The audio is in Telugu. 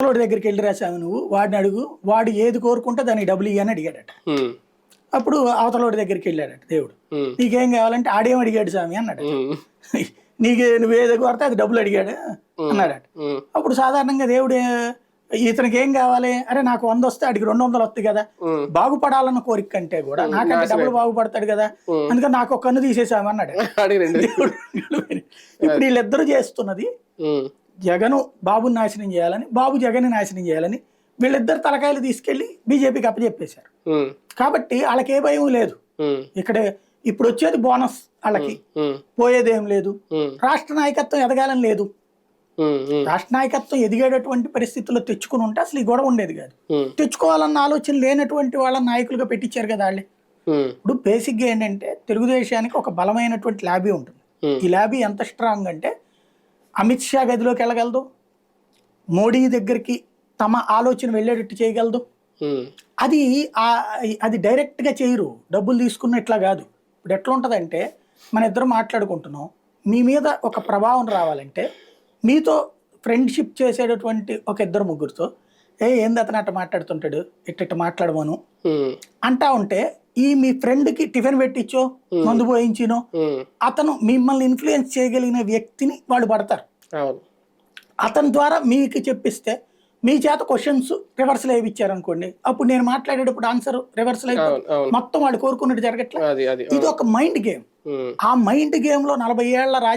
అవతలోడి దగ్గరికి వెళ్ళి రాసావు నువ్వు వాడిని అడుగు వాడు ఏది కోరుకుంటే దానికి డబ్బులు ఇయ్యని అడిగాడట. అప్పుడు అవతలోడి దగ్గరికి వెళ్ళాడట దేవుడు. నీకేం కావాలంటే ఆడేం అడిగాడు స్వామి అన్నాడు. నీకు నువ్వు ఏది కోరితే అది డబ్బులు అడిగాడు అన్నాడట. అప్పుడు సాధారణంగా దేవుడు ఇతనికి ఏం కావాలి? అరే నాకు వంద వస్తే అడిగి రెండు వందలు వస్తాయి కదా. బాగుపడాలన్న కోరిక కంటే కూడా నాకంటే డబ్బులు బాగుపడతాడు కదా. అందుకని నాకు ఒక కన్ను తీసేసాము అన్నాడు. అడిగి రెండు దేవుడు ఇప్పుడు వీళ్ళిద్దరూ చేస్తున్నది జగను బాబుని నాశనం చేయాలని బాబు జగన్ని నాశనం చేయాలని వీళ్ళిద్దరు తలకాయలు తీసుకెళ్ళి బీజేపీకి అప్పచెప్పేశారు కాబట్టి వాళ్ళకి ఏ భయం లేదు. ఇక్కడ ఇప్పుడు వచ్చేది బోనస్ వాళ్ళకి. పోయేదేం లేదు. రాష్ట్ర నాయకత్వం ఎదగాలని లేదు. రాష్ట్ర నాయకత్వం ఎదిగేటటువంటి పరిస్థితుల్లో తెచ్చుకుని ఉంటే అసలు ఈ గొడవ ఉండేది కాదు. తెచ్చుకోవాలన్న ఆలోచన లేనటువంటి వాళ్ళ నాయకులుగా పెట్టించారు కదా వాళ్ళే. ఇప్పుడు బేసిక్గా ఏంటంటే తెలుగుదేశానికి ఒక బలమైనటువంటి ల్యాబీ ఉంటుంది. ఈ ల్యాబీ ఎంత స్ట్రాంగ్ అంటే అమిత్ షా గదిలోకి వెళ్ళగలదు? మోడీ దగ్గరికి తమ ఆలోచన వెళ్ళేటట్టు చేయగలదు? అది అది డైరెక్ట్గా చేయరు. డబ్బులు తీసుకున్న ఇట్లా కాదు. ఇప్పుడు ఎట్లా ఉంటుందంటే మన ఇద్దరం మాట్లాడుకుంటున్నాం. మీ మీద ఒక ప్రభావం రావాలంటే మీతో ఫ్రెండ్షిప్ చేసేటటువంటి ఒక ఇద్దరు ముగ్గురితో ఏ ఏంది అతను అట్ట మాట్లాడుతుంటాడు? ఇట్ట ఇట్ట మాట్లాడమను? అంటా ఉంటే ఈ మీ ఫ్రెండ్కి టిఫిన్ పెట్టించో మందు పోయించినో అతను మిమ్మల్ని ఇన్ఫ్లుయెన్స్ చేయగలిగిన వ్యక్తిని వాళ్ళు పడతారు. అతని ద్వారా మీకు చెప్పిస్తే మీ చేత క్వశ్చన్స్ రివర్సల్ అనుకోండి అప్పుడు నేను మాట్లాడేటప్పుడు ఆన్సర్ అవును అవును. మొత్తం వాడు కోరుకున్నట్టు జరగట్లే? అది అది ఇది ఒక మైండ్ గేమ్ ఆ మైండ్ గేమ్లో నలభై ఏళ్ళ